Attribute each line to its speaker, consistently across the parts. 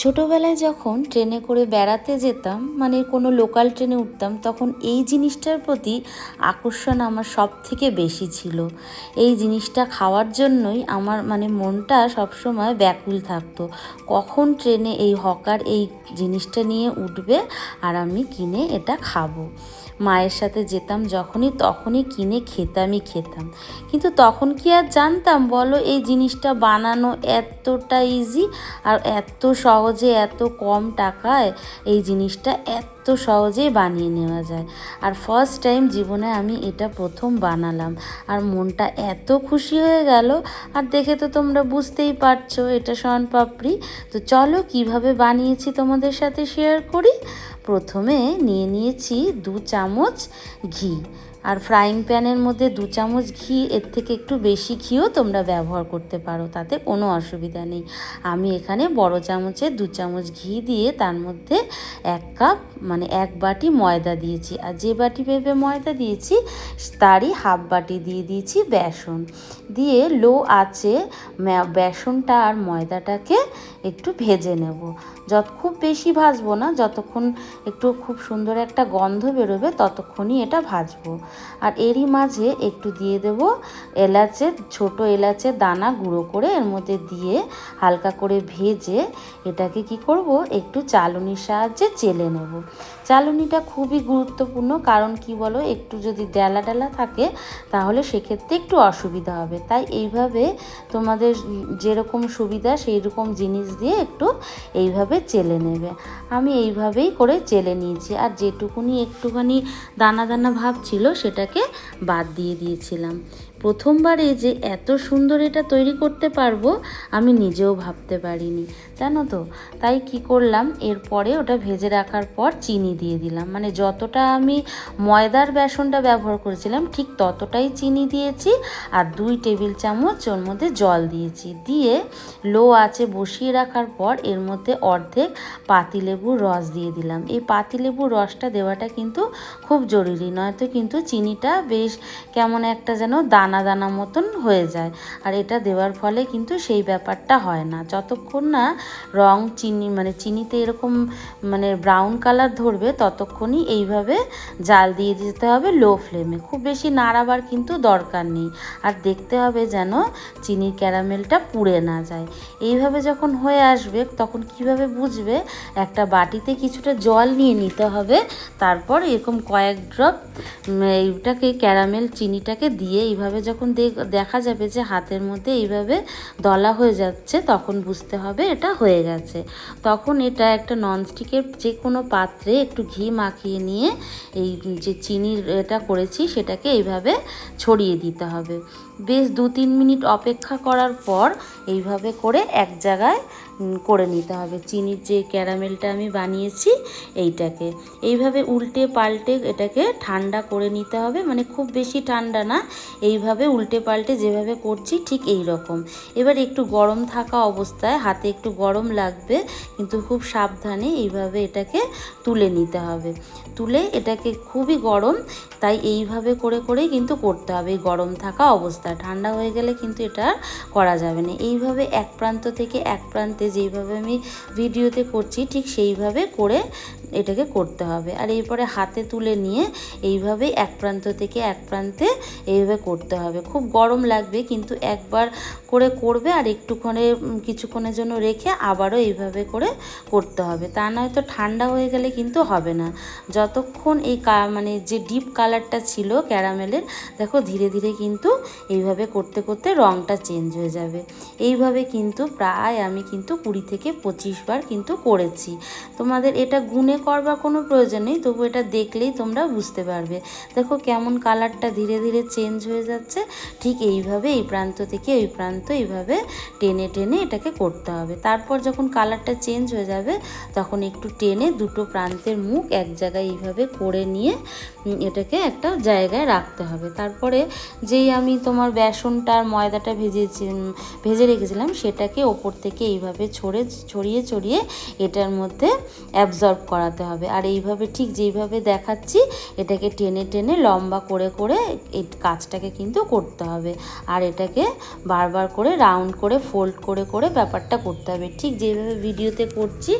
Speaker 1: ছোটোবেলায় যখন ট্রেনে করে বেড়াতে যেতাম মানে কোনো লোকাল ট্রেনে উঠতাম, তখন এই জিনিসটার প্রতি আকর্ষণ আমার সব থেকে বেশি ছিল। এই জিনিসটা খাওয়ার জন্যই আমার মানে মনটা সবসময় ব্যাকুল থাকতো। কখন ট্রেনে এই হকার এই জিনিসটা নিয়ে উঠবে আর আমি কিনে এটা খাব। মায়ের সাথে যেতাম যখনই, তখনই কিনে খেতামই খেতাম। কিন্তু তখন কি আর জানতাম বলো, এই জিনিসটা বানানো এতটা ইজি আর এত সহজে এত কম টাকায় এই জিনিসটা এত সহজেই বানিয়ে নেওয়া যায়। আর ফার্স্ট টাইম জীবনে আমি এটা প্রথম বানালাম। আর মনটা এত খুশি হয়ে গেল। আর দেখে তো তোমরা বুঝতেই পারছ, এটা শন পাপড়ি। তো চলো কীভাবে বানিয়েছি তোমাদের সাথে শেয়ার করি। প্রথমে নিয়ে নিয়েছি দু চামচ ঘি। আর ফ্রাইং প্যানের মধ্যে দু চামচ ঘি, এর থেকে একটু বেশি ঘিও তোমরা ব্যবহার করতে পারো, তাতে কোনো অসুবিধা নেই। আমি এখানে বড় চামচে দু চামচ ঘি দিয়ে তার মধ্যে এক কাপ মানে এক বাটি ময়দা দিয়েছি। আর যে বাটি ভেবে ময়দা দিয়েছি, তারই হাফ বাটি দিয়ে দিয়েছি বেসন। দিয়ে লো আছে বেসনটা আর ময়দাটাকে একটু ভেজে নেব। যত খুব বেশি ভাজবো না, যতক্ষণ একটু খুব সুন্দর একটা গন্ধ বেরোবে, ততক্ষণই এটা ভাজবো। আর এরই মাঝে একটু দিয়ে দেব এলাচের ছোট এলাচের দানা গুঁড়ো করে এর মধ্যে দিয়ে হালকা করে ভেজে এটাকে কি করব? একটু চালনির সাহায্যে চেলে নেব। চালনিটা খুবই গুরুত্বপূর্ণ, কারণ কি বলো, একটু যদি ডেলা ডেলা থাকে, তাহলে সেক্ষেত্রে একটু অসুবিধা হবে। তাই এইভাবে তোমাদের যেরকম সুবিধা সেই রকম জিনিস দিয়ে একটু এইভাবে চেলে নেবে। আমি এইভাবেই করে চেলে নিয়েছি, আর যেটুকুনি একটুখানি দানা দানা ভাব ছিল, সেটাকে বাদ দিয়ে দিয়েছিলাম। প্রথমবারে যে এত সুন্দর এটা তৈরি করতে পারব, আমি নিজেও ভাবতে পারিনি। জানো তো? তাই কি করলাম, এরপরে ওটা ভেজে রাখার পর চিনি দিয়ে দিলাম। মানে যতটা আমি ময়দার বেসনটা ব্যবহার করেছিলাম, ঠিক ততটাই চিনি দিয়েছি আর দুই টেবিল চামচ ওর মধ্যে জল দিয়েছি। দিয়ে লো আছে বসিয়ে রাখার পর এর মধ্যে অর্ধেক পাতিলেবুর রস দিয়ে দিলাম। এই পাতিলেবুর রসটা দেওয়াটা কিন্তু খুব জরুরি, নয়তো কিন্তু চিনিটা বেশ কেমন একটা যেন দানা দানা দানা মতন হয়ে যায়। আর এটা দেওয়ার ফলে কিন্তু সেই ব্যাপারটা হয় না। যতক্ষণ না রং চিনি মানে চিনিতে এরকম মানে ব্রাউন কালার ধরবে, ততক্ষণই এইভাবে জাল দিয়ে দিতে হবে লো ফ্লেমে খুব বেশি নাড়াবার কিন্তু দরকার নেই। আর দেখতে হবে যেন চিনির ক্যারামেলটা পুড়ে না যায়। এইভাবে যখন হয়ে আসবে, তখন কীভাবে বুঝবে? একটা বাটিতে কিছুটা জল নিয়ে নিতে হবে। তারপর এরকম কয়েক ড্রপ এইটাকে ক্যারামেল চিনিটাকে দিয়ে এইভাবে যখন দেখা যাবে যে হাতের মধ্যে এইভাবে দলা হয়ে যাচ্ছে, তখন বুঝতে হবে এটা হয়ে গেছে। তখন এটা একটা ননস্টিকের যে কোনো পাত্রে একটু ঘি মাখিয়ে নিয়ে এই যে চিনির এটা করেছি, সেটাকে এইভাবে ছড়িয়ে দিতে হবে। বেশ দু তিন মিনিট অপেক্ষা করার পর এইভাবে করে এক জায়গায় করে নিতে হবে। চিনির যে ক্যারামেলটা আমি বানিয়েছি, এইটাকে। এইভাবে উল্টে পাল্টে এটাকে ঠান্ডা করে নিতে হবে। মানে খুব বেশি ঠান্ডা না, এইভাবে উল্টে পাল্টে যেভাবে করছি ঠিক এই রকম এবার একটু গরম থাকা অবস্থায় হাতে একটু গরম লাগবে, কিন্তু খুব সাবধানে এইভাবে এটাকে তুলে নিতে হবে। তুলে এটাকে খুবই গরম, তাই এইভাবে করে করেই কিন্তু করতে হবে। গরম থাকা অবস্থা ঠান্ডা হয়ে গেলে কিন্তু এটা করা যাবে না। এইভাবে এক প্রান্ত থেকে এক প্রান্তে যেইভাবে আমি ভিডিওতে করছি ঠিক সেইভাবে করে এটাকে করতে হবে। আর এরপরে হাতে তুলে নিয়ে এইভাবে এক প্রান্ত থেকে এক প্রান্তে এইভাবে করতে হবে। খুব গরম লাগবে, কিন্তু একবার করে করবে আর একটুক্ষণে কিছুক্ষণের জন্য রেখে আবারও এইভাবে করে করতে হবে। তা নয়তো ঠান্ডা হয়ে গেলে কিন্তু হবে না। যতক্ষণ এই মানে যে ডিপ কালারটা ছিল ক্যারামেলের, দেখো ধীরে ধীরে কিন্তু এইভাবে করতে করতে রঙটা চেঞ্জ হয়ে যাবে। এইভাবে কিন্তু প্রায় আমি কিন্তু কুড়ি থেকে পঁচিশ বার কিন্তু করেছি। তোমাদের এটা গুনে করবার কোনো প্রয়োজন নেই, তবু এটা দেখলেই তোমরা বুঝতে পারবে। দেখো কেমন কালারটা ধীরে ধীরে চেঞ্জ হয়ে যাচ্ছে, ঠিক এইভাবে এই প্রান্ত থেকে ওই প্রান্ত এইভাবে টেনে টেনে এটাকে করতে হবে। তারপর যখন কালারটা চেঞ্জ হয়ে যাবে, তখন একটু টেনে দুটো প্রান্তের মুখ এক জায়গায় এইভাবে করে নিয়ে এটাকে একটা জায়গায় রাখতে হবে। তারপরে যেই আমি তোমার বেসনটা আর ময়দাটা ভেজেছি ভেজে রেখেছিলাম, সেটাকে ওপর থেকে এইভাবে ছড়ে, ছড়িয়ে ছড়িয়ে এটার মধ্যে অ্যাবজর্ব করা লাগাতে হবে। আর এইভাবে ঠিক যেইভাবে দেখাচ্ছি, এটাকে টেনে টেনে লম্বা করে করে এই কাজটাকে কিন্তু করতে হবে। আর এটাকে বারবার করে রাউন্ড করে, ফোল্ড করে করে ব্যাপারটা করতে হবে। ঠিক যেভাবে ভিডিওতে করছি,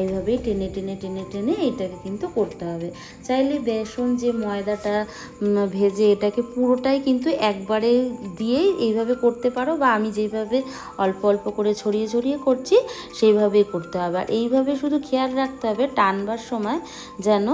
Speaker 1: এইভাবেই টেনে টেনে টেনে টেনে এটাকে কিন্তু করতে হবে। চাইলে বেসন যে ময়দাটা ভেজে এটাকে পুরোটাই কিন্তু একবারে দিয়েই এইভাবে করতে পারো বা আমি যেইভাবে অল্প অল্প করে ছড়িয়ে ছড়িয়ে করছি, সেইভাবেই করতে হবে। আর এইভাবে শুধু খেয়াল রাখতে হবে, টানবার সময় যেন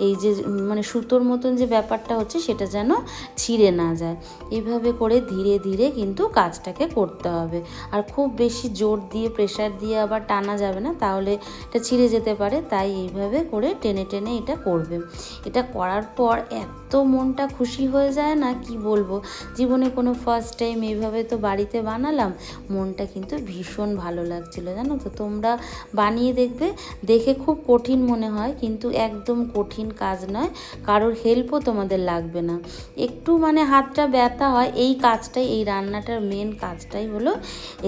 Speaker 1: এই যে মানে সুতোর মতন যে ব্যাপারটা হচ্ছে সেটা যেন ছিঁড়ে না যায়। এইভাবে করে ধীরে ধীরে কিন্তু কাজটাকে করতে হবে। আর খুব বেশি জোর দিয়ে প্রেশার দিয়ে আবার টানা যাবে না, তাহলে এটা ছিঁড়ে যেতে পারে। তাই এইভাবে করে টেনে টেনে এটা করবে। এটা করার পর এত মনটা খুশি হয়ে যায় না, কি বলব? জীবনে কোনো ফার্স্ট টাইম এইভাবে তো বাড়িতে বানালাম, মনটা কিন্তু ভীষণ ভালো লাগছিল, জানো তো? তোমরা বানিয়ে দেখবে, দেখে খুব কঠিন মনে হয়, কিন্তু একদম কঠিন কাজ নয়। কারোর হেল্পও তোমাদের লাগবে না। একটু মানে হাতটা ব্যথা হয়, এই কাজটাই, এই রান্নাটার মেন কাজটাই হলো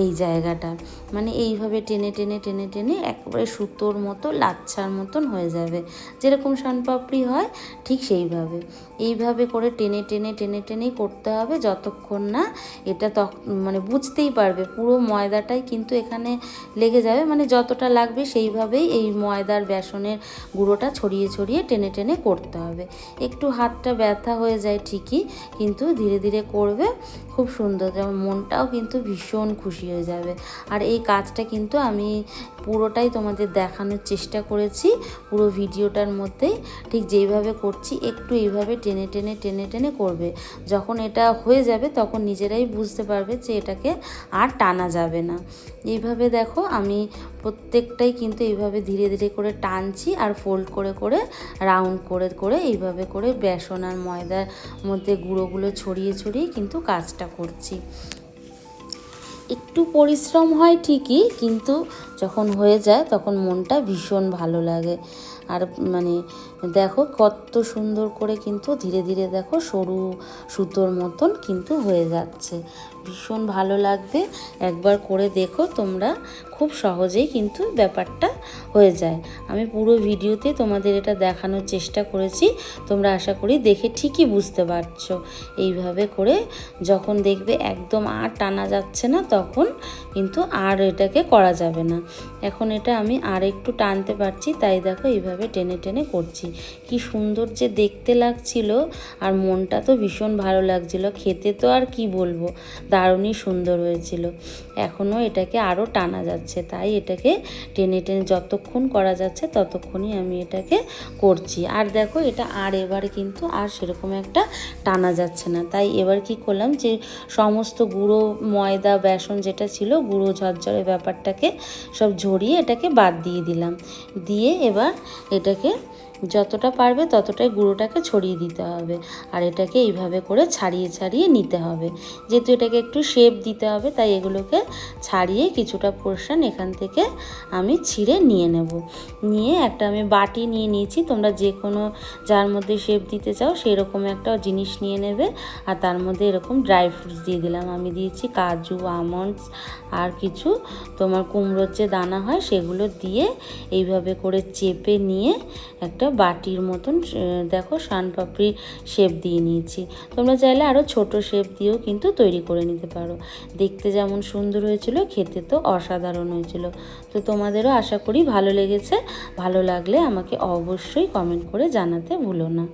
Speaker 1: এই জায়গাটা। মানে এইভাবে টেনে টেনে টেনে টেনে একবারে সুতোর মতো, লাচ্ছার মতন হয়ে যাবে। যেরকম শানপাপড়ি হয়, ঠিক সেইভাবে। এইভাবে করে টেনে টেনে টেনে, টেনেই করতে হবে, যতক্ষণ না এটা তখ মানে বুঝতেই পারবে। পুরো ময়দাটাই কিন্তু এখানে লেগে যাবে। মানে যতটা লাগবে সেইভাবেই এই ময়দার বেসনের গুঁড়োটা ছড়িয়ে ছড়িয়ে টেনে টেনে করতে হবে। একটু হাতটা ব্যথা হয়ে যায় ঠিকই, কিন্তু ধীরে ধীরে করবে, খুব সুন্দর যেমন মনটাও কিন্তু ভীষণ খুশি হয়ে যাবে। আর এই কাজটা কিন্তু আমি পুরোটাই তোমাদের দেখানোর চেষ্টা করেছি, পুরো ভিডিওটার মধ্যেই। ঠিক যেইভাবে করছি, একটু এইভাবে টেনে টেনে টেনে টেনে করবে। যখন এটা হয়ে যাবে, তখন নিজেরাই বুঝতে পারবে যে এটাকে আর টানা যাবে না। এইভাবে দেখো, আমি প্রত্যেকটাই কিন্তু এইভাবে ধীরে ধীরে করে টানছি আর ফোল্ড করে করে রাউন্ড করে করে এইভাবে করে বেসন আর ময়দার মধ্যে গুঁড়োগুলো ছড়িয়ে ছড়িয়ে কিন্তু কাজটা করছি। একটু পরিশ্রম হয় ঠিকই, কিন্তু যখন হয়ে যায় তখন মনটা ভীষণ ভালো লাগে। আর মানে দেখো কত সুন্দর করে কিন্তু ধীরে ধীরে দেখো সরু সুতোর মতন কিন্তু হয়ে যাচ্ছে। ভীষণ ভালো লাগবে। একবার করে দেখো তোমরা। খুব সহজেই কিন্তু ব্যাপারটা হয়ে যায়। আমি পুরো ভিডিওতে তোমাদের এটা দেখানোর চেষ্টা করেছি। তোমরা আশা করি দেখে ঠিকই বুঝতে পারছ। এইভাবে করে যখন দেখবে একদম আর টানা যাচ্ছে না, তখন কিন্তু আর এটাকে করা যাবে না। এখন এটা আমি আর একটু টানতে পারছি, তাই দেখো এইভাবে টেনে টেনে করছি। কি সুন্দর যে দেখতে লাগছিল, আর মনটা তো ভীষণ ভালো লাগছিল। খেতে তো আর কি বলব? দারুণই সুন্দর হয়েছিল। এখনও এটাকে আরও টানা যাচ্ছে, তাই এটাকে টেনে টেনে যতক্ষণ করা যাচ্ছে ততক্ষণই আমি এটাকে করছি। আর দেখো এটা আর এবারে কিন্তু আর সেরকম একটা টানা যাচ্ছে না। তাই এবার কি করলাম যে সমস্ত গুঁড়ো, ময়দা, বেসন যেটা ছিল, গুঁড়ো, ঝরঝরে ব্যাপারটাকে সব ঝরিয়ে এটাকে বাদ দিয়ে দিলাম। দিয়ে এবার এটাকে যতটা পারবে ততটাই গুঁড়োটাকে ছড়িয়ে দিতে হবে। আর এটাকে এইভাবে করে ছাড়িয়ে ছাড়িয়ে নিতে হবে। যেহেতু এটাকে একটু শেপ দিতে হবে, তাই এগুলোকে ছাড়িয়ে কিছুটা পোর্শন এখান থেকে আমি ছিঁড়ে নিয়ে নেব। নিয়ে একটা আমি বাটি নিয়ে নিয়েছি। তোমরা যে কোনো যার মধ্যে শেপ দিতে চাও সেরকম একটা জিনিস নিয়ে নেবে। আর তার মধ্যে এরকম ড্রাই ফ্রুটস দিয়ে দিলাম। আমি দিয়েছি কাজু আমন্ডস আর কিছু। তোমার কুমড়োর যে দানা হয় সেগুলো দিয়ে এইভাবে করে চেপে নিয়ে একটা বাটির মতন দেখো শানপাপড়ি শেপ দিয়ে নিয়েছি। তোমরা চাইলে আরও ছোট শেপ দিয়েও কিন্তু তৈরি করে নিতে পারো। দেখতে যেমন সুন্দর হয়েছিল, খেতে তো অসাধারণ হয়েছিল। তো তোমাদেরও আশা করি ভালো লেগেছে। ভালো লাগলে আমাকে অবশ্যই কমেন্ট করে জানাতে ভুলো না।